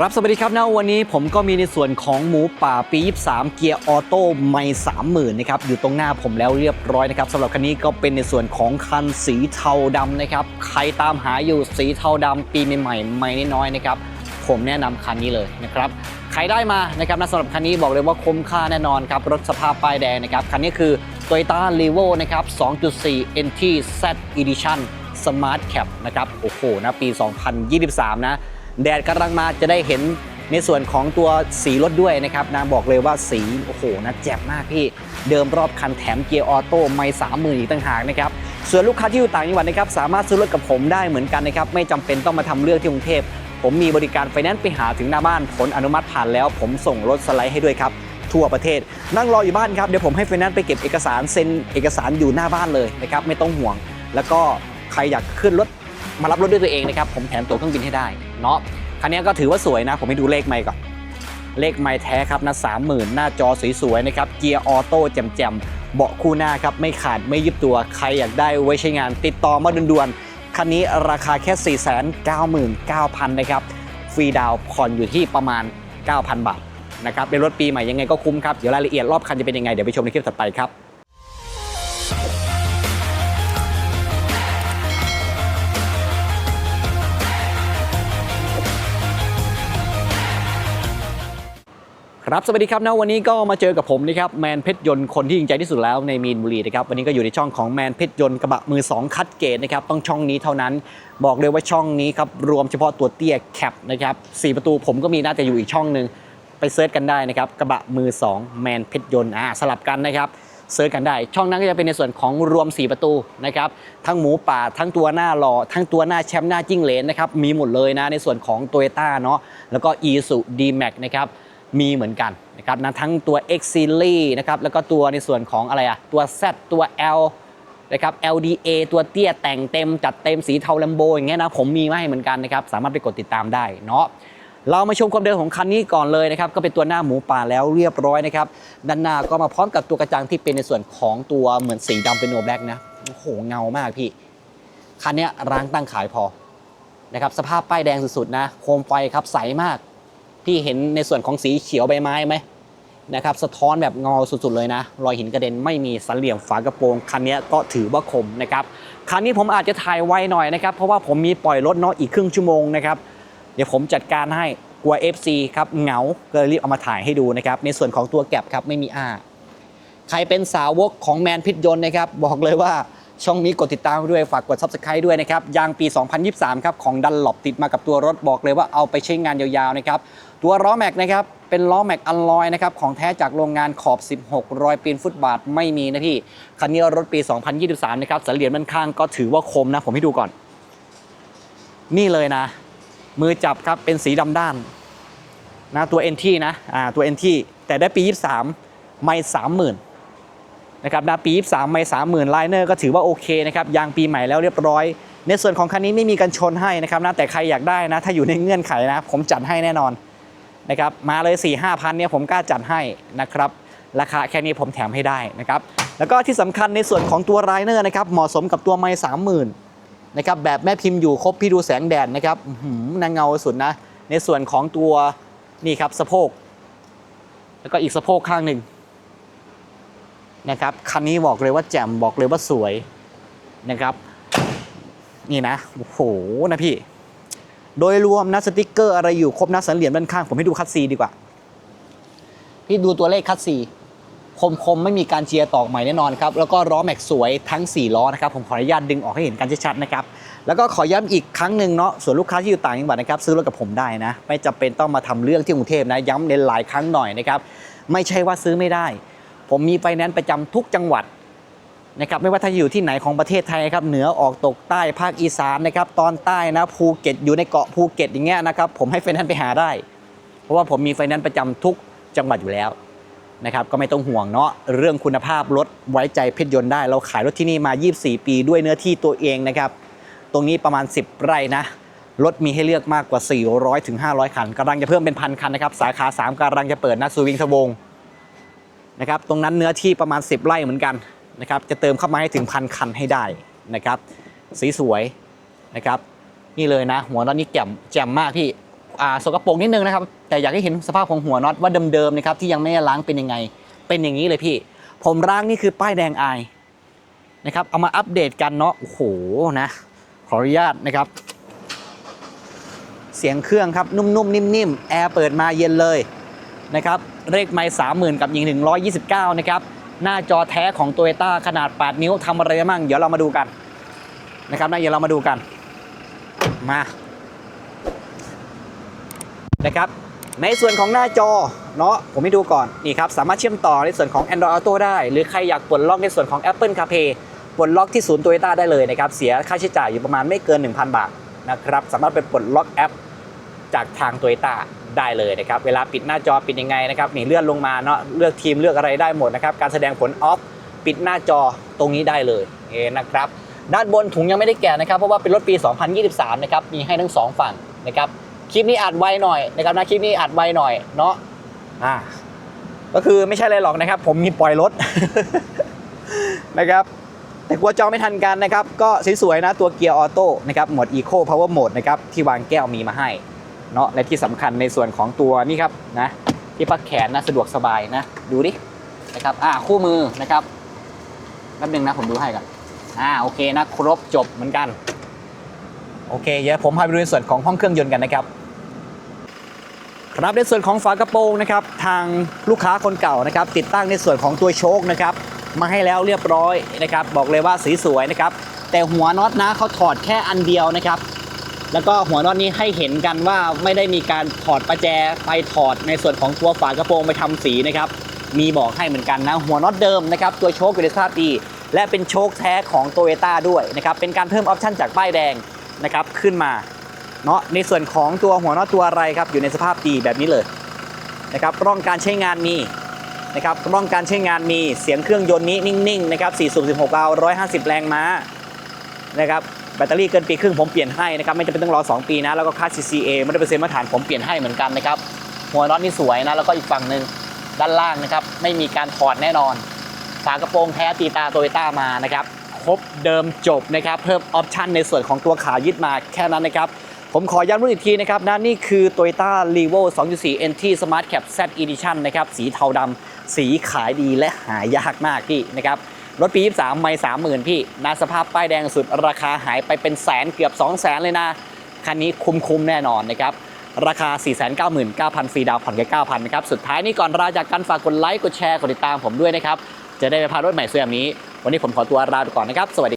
ครับสวัสดีครับนะวันนี้ผมก็มีในส่วนของหมูป่าปี 23 เกียร์ออโต้ไม่30,000นะครับอยู่ตรงหน้าผมแล้วเรียบร้อยนะครับสำหรับคันนี้ก็เป็นในส่วนของคันสีเทาดำนะครับใครตามหาอยู่สีเทาดำปีใหม่ๆไม่น้อยนะครับผมแนะนำคันนี้เลยนะครับใครได้มานะครับนะสำหรับคันนี้บอกเลยว่าคุ้มค่าแน่นอนครับรถสภาพป้ายแดงนะครับคันนี้คือ Toyota r e v o นะครับ 2.4 NT Z Edition Smart Cap นะครับโอ้โหนะปี 2023 นะ แดดกำลังมาจะได้เห็นในส่วนของตัวสีรถด้วยนะครับนางบอกเลยว่าสีโอ้โหนะแจ่มมากพี่เดิมรอบคันแถมเกียร์ออโต้ไม่สามหมื่นอีกต่างหากนะครับส่วนลูกค้าที่อยู่ต่างจังหวัดนะครับสามารถซื้อรถกับผมได้เหมือนกันนะครับไม่จำเป็นต้องมาทำเรื่องที่กรุงเทพผมมีบริการไฟแนนซ์ไปหาถึงหน้าบ้านผลอนุมัติผ่านแล้ว ผมส่งรถสไลด์ให้ด้วยครับทั่วประเทศ นั่งรออยู่บ้านครับเดี๋ยวผมให้ไฟแนนซ์ไปเก็บเอกสารเซ็นเอกสารอยู่หน้าบ้านเลยนะครับไม่ต้องห่วง แล้วก็ใครอยากขึ้นรถมารับรถด้วยตัวเองนะครับผมแถมตั๋วเครื่องบินให้ได้ เนาะคันนี้ก็ถือว่าสวยนะ ผมให้ดูเลขไม่ก่อน เลขไม่แท้ครับนะสามหมื่นหน้าจอสวยๆนะครับ เกียร์ออโต้แจ่มๆ เบาะคู่หน้าครับ ไม่ขาดไม่ยึบตัว ใครอยากได้ไว้ใช้งานติดต่อมาด่วนๆ คันนี้ราคาแค่ 499,000นะครับ ฟรีดาวน์ผ่อนอยู่ที่ประมาณ 9,000 บาทนะครับเป็นรถปีใหม่ยังไงก็คุ้มครับ เดี๋ยวรายละเอียดรอบคันจะเป็นยังไง เดี๋ยวไปชมในคลิปถัดไปครับ ครับ สวัสดีครับนะวันนี้ก็มาเจอกับผมนะครับแมนเพชรยนต์คนที่จริงใจที่สุดแล้วในมีนบุรีนะครับวันนี้ก็อยู่ในช่องของแมนเพชรยนต์กระบะมือ 2 คัดเกตนะครับต้องช่องนี้เท่านั้น บอกเลยว่าช่องนี้ครับรวมเฉพาะตัวเตี้ยแคปนะครับสประตูผมก็มีน่าจะอยู่อีกช่องหนึ่งไปเซิร์ชกันได้นะครับกระบะมือ 2 แมนเพชรยนต์อ่าสลับกันนะครับเซิร์ชกันได้ ช่องนั้นก็จะเป็นในส่วนของรวม 4 ประตูนะครับทั้งหมูป่าทั้งตัวหน้าหล่อทั้งตัวหน้าแชมป์หน้าจิ้งเหลนนะครับมีหมดเลยนะในส่วนของ t o y ยต้เนาะแล้วก็ i s u D-Max นะครับ มีเหมือนกันนะครับนะทั้งตัว X Series นะครับแล้วก็ตัวในส่วนของอะไรอะตัว Z ตัว L นะครับ LDA ตัวเตี้ยแต่งเต็มจัดเต็มสีเทาลัมโบอย่างเงี้ยนะผมมีมาให้เหมือนกันนะครับสามารถไปกดติดตามได้เนาะเรามาชมความเดิมของคันนี้ก่อนเลยนะครับก็เป็นตัวหน้าหมูป่าแล้วเรียบร้อยนะครับด้านหน้าก็มาพร้อมกับตัวกระจังที่เป็นในส่วนของตัวเหมือนสีดำเป็นโนแบล็กนะโอ้โหเงามากพี่คันนี้ร้างตั้งขายพอนะครับสภาพป้ายแดงสุดๆนะโคมไฟครับใสมาก พี่เห็นในส่วนของสีเขียวใบไม้ไหมนะครับสะท้อนแบบเงาสุดๆเลยนะ รอยหินกระเด็นไม่มีสันเหลี่ยมฝากระโปรงคันนี้ก็ถือว่าคมนะครับคันนี้ผมอาจจะถ่ายไวหน่อยนะครับเพราะว่าผมมีปล่อยรถเนาะอีกครึ่งชั่วโมงนะครับเดี๋ยวผมจัดการให้กลัว FC ครับเหงาก็เลยรีบเอามาถ่ายให้ดูนะครับในส่วนของตัวแก็บครับไม่มีอ้าใครเป็นสาวกของแมนพิทยน์นะครับบอกเลยว่า ช่องนี้กดติดตามด้วยฝากกด Subscribe ด้วยนะครับยางปี 2023 ครับของดันหลบติดมากับตัวรถบอกเลยว่าเอาไปใช้งานยาวๆนะครับตัวล้อแม็กนะครับเป็นล้อแม็กอัลลอยนะครับของแท้จากโรงงานขอบ 16 รอยปีนฟุตบาทไม่มีนะพี่คันนี้รถปี 2023 นะครับสันเหรียญมันข้างก็ถือว่าคมนะผมให้ดูก่อน นี่เลยนะ มือจับครับเป็นสีดำด้านนะตัว NT นะอ่าตัว NT แต่ได้ปี 23 ไม่ 30,000 นะครับนะปี 23 ไม่ 30,000ไลเนอร์ก็ถือว่าโอเคนะครับยางปีใหม่แล้วเรียบร้อย ในส่วนของคันนี้ไม่มีกันชนให้นะครับนะแต่ใครอยากได้นะ ถ้าอยู่ในเงื่อนไขนะ ผมจัดให้แน่นอนนะครับมาเลย 4 5 0 0 0เนี่ยผมกล้าจัดให้นะครับราคาแค่นี้ผมแถมให้ได้นะครับแล้วก็ที่สำคัญในส่วนของตัวไลเนอร์นะครับเหมาะสมกับตัวไม่30,000นะครับแบบแม่พิมพ์อยู่ครบพี่ดูแสงแดดนะครับหือนางเงาสุดนะ ในส่วนของตัวนี่ครับสะโพก แล้วก็อีกสะโพกข้างหนึ่ง นะครับคันนี้บอกเลยว่าแจ่มบอกเลยว่าสวยนะครับ นี่นะโอ้โหนะพี่ โดยรวมนะสติกเกอร์อะไรอยู่ครบนะสันเหรียญด้านข้างผมให้ดูคัดซีดีกว่า พี่ดูตัวเลขคัดซีคมๆไม่มีการเจียร์ตอกใหม่แน่นอนครับ แล้วก็ล้อแม็กสวยทั้ง 4 ล้อนะครับ ผมขออนุญาตดึงออกให้เห็นกันชัดๆนะครับ แล้วก็ขอย้ำอีกครั้งหนึ่งเนาะส่วนลูกค้าที่อยู่ต่างจังหวัดนะครับ ซื้อรถกับผมได้นะ ไม่จำเป็นต้องมาทำเรื่องที่กรุงเทพนะ ย้ำเน้นหลายครั้งหน่อยนะครับ ไม่ใช่ว่าซื้อไม่ได้ ผมมีไฟแนนซ์ประจำทุกจังหวัดนะครับไม่ว่าท่านอยู่ที่ไหนของประเทศไทยครับเหนือออกตกใต้ภาคอีสานนะครับตอนใต้นะภูเก็ตอยู่ในเกาะภูเก็ตอย่างเงี้ยนะครับผมให้ไฟแนนซ์ไปหาได้ เพราะว่าผมมีไฟแนนซ์ประจำทุกจังหวัดอยู่แล้วนะครับก็ไม่ต้องห่วงเนาะเรื่องคุณภาพรถไว้ใจเพชรยนต์ได้ เราขายรถที่นี่มา 24 ปีด้วยเนื้อที่ตัวเองนะครับตรงนี้ประมาณ 10 ไร่นะรถมีให้เลือกมากกว่า 400ถึง500 คันกำลังจะเพิ่มเป็นพันคันนะครับสาขา 3กำลังจะเปิดนะสวิงสวง นะครับตรงนั้นเนื้อที่ประมาณ 10 ไร่เหมือนกันนะครับจะเติมเข้ามาให้ถึงพันคันให้ได้นะครับสีสวยนะครับนี่เลยนะ หัวตอนนี้แจ่มแจ่มมากพี่อ่าสกปรกนิดนึงนะครับแต่อยากให้เห็นสภาพของหัวน็อตว่าเดิมๆนะครับที่ยังไม่ได้ล้างเป็นยังไงเป็นอย่างนี้เลยพี่ ผมล้างนี่คือป้ายแดงอายนะครับเอามาอัปเดตกันเนาะโอ้โหนะขออนุญาตนะครับ เสียงเครื่องครับนุ่มๆนิ่มๆแอร์เปิดมาเย็นเลย นะครับเลขไมล์สามหมื่นกับยิง 129 นะครับ หน้าจอแท้ของ t o y ยต้าขนาด 8 นิ้วทำอะไรได้บ้างเดี๋ยวเรามาดูกันนะครับนะเดี๋ยวเรามาดูกันมานะครับในส่วนของหน้าจอเนาะผมให้ดูก่อนนี่ครับสามารถเชื่อมต่อในส่วนของ Android Auto ได้ หรือใครอยากปลดล็อกในส่วนของ Apple CarPlay ปลดล็อกที่ศูนย์ t o y ยต้ได้เลยนะครับ เสียค่าใช้จ่ายอยู่ประมาณไม่เกิน 1,000 บาทนะครับ สามารถไปปลดล็อกแอป จากทาง t o y ยต้ได้เลยนะครับ เวลาปิดหน้าจอปิดยังไงนะครับนี่เลื่อนลงมาเนาะเลือกทีมเลือกอะไรได้หมดนะครับ การแสดงผลออฟปิดหน้าจอตรงนี้ได้เลยเอนะครับ ด้านบนถุงยังไม่ได้แกะนะครับ เพราะว่าเป็นรถปี 2023 นะครับ มีให้ทั้งสองฝั่งนะครับ คลิปนี้อัดไวหน่อยนะครับนะคลิปนี้อัดไวหน่อยเนาะอ่าก็คือไม่ใช่อะไรหรอกนะครับ ผมมีปล่อยรถนะครับแต่กลัวจองไม่ทันกันนะครับ ก็สวยๆนะตัวเกียร์ออโต้นะครับโหมด Eco Power Mode นะครับที่วางแก้วมีมาให้ เนาะและที่สำคัญในส่วนของตัวนี่ครับนะที่พักแขนนะสะดวกสบายนะ ดูดินะครับอ่าคู่มือนะครับแป๊บนึงนะผมดูให้กันอ่าโอเคนะครบจบเหมือนกัน โอเคเดี๋ยวผมพาไปดูในส่วนของห้องเครื่องยนต์กันนะครับครับในส่วนของฝากระโปรงนะครับทางลูกค้าคนเก่านะครับติดตั้งในส่วนของตัวโชคนะครับมาให้แล้วเรียบร้อยนะครับบอกเลยว่าสีสวยนะครับแต่หัวน็อตนะเขาถอดแค่อันเดียวนะครับ แล้วก็หัวน็อตนี้ให้เห็นกันว่าไม่ได้มีการถอดประแจไปถอดในส่วนของตัวฝากระโปรงไปทำสีนะครับ มีบอกให้เหมือนกันนะ หัวน็อตเดิมนะครับ ตัวโชคอยู่ในสภาพดี และเป็นโชคแท้ของโตโยต้าด้วยนะครับ เป็นการเพิ่มออปชั่นจากป้ายแดงนะครับขึ้นมาเนาะในส่วนของตัวหัวน็อตตัวอะไรครับอยู่ในสภาพดีแบบนี้เลยนะครับร่องการใช้งานมีนะครับร่องการใช้งานมีเสียงเครื่องยนต์นี้นิ่งๆนะครับ4สูบ16วาล์ว150 แรงม้านะครับ แบตเตอรี่เกินปีครึ่งผมเปลี่ยนให้นะครับไม่จำเป็นต้องรอ 2 ปีนะแล้วก็ค่า CCA ไม่ได้เปอร์เซ็นต์มาตรฐานผมเปลี่ยนให้เหมือนกันนะครับหัวน็อตนี่สวยนะแล้วก็อีกฝั่งหนึ่งด้านล่างนะครับไม่มีการถอดแน่นอน ฝากระโปรงแท้ตีตาโตโยต้ามานะครับครบเดิมจบนะครับเพิ่มออปชันในส่วนของตัวขายึดมาแค่นั้นนะครับผมขอย้ำรุ่นอีกทีนะครับนะนี่คือ Toyota r e v o 2.4 NT Smart Cap Z Edition นะครับสีเทาดำสีขายดีและหายากมากพี่นะครับ รถปี 23 ไม่ 30,000 พี่นะสภาพป้ายแดงสุดราคาหายไปเป็นแสนเกือบ 2 0 0แสนเลยนะ คันนี้คุ้มๆแน่นอนนะครับราคา 499,000 ฟรีดาวผ่อนแค่9,000นะครับ สุดท้ายนี้ก่อนลาจากกันฝากกดไลค์ กดแชร์ กดติดตามผมด้วยนะครับ จะได้ไม่พลาดรถใหม่สวยแบบนี้ วันนี้ผมขอตัวลาไปก่อนนะครับ สวัสดี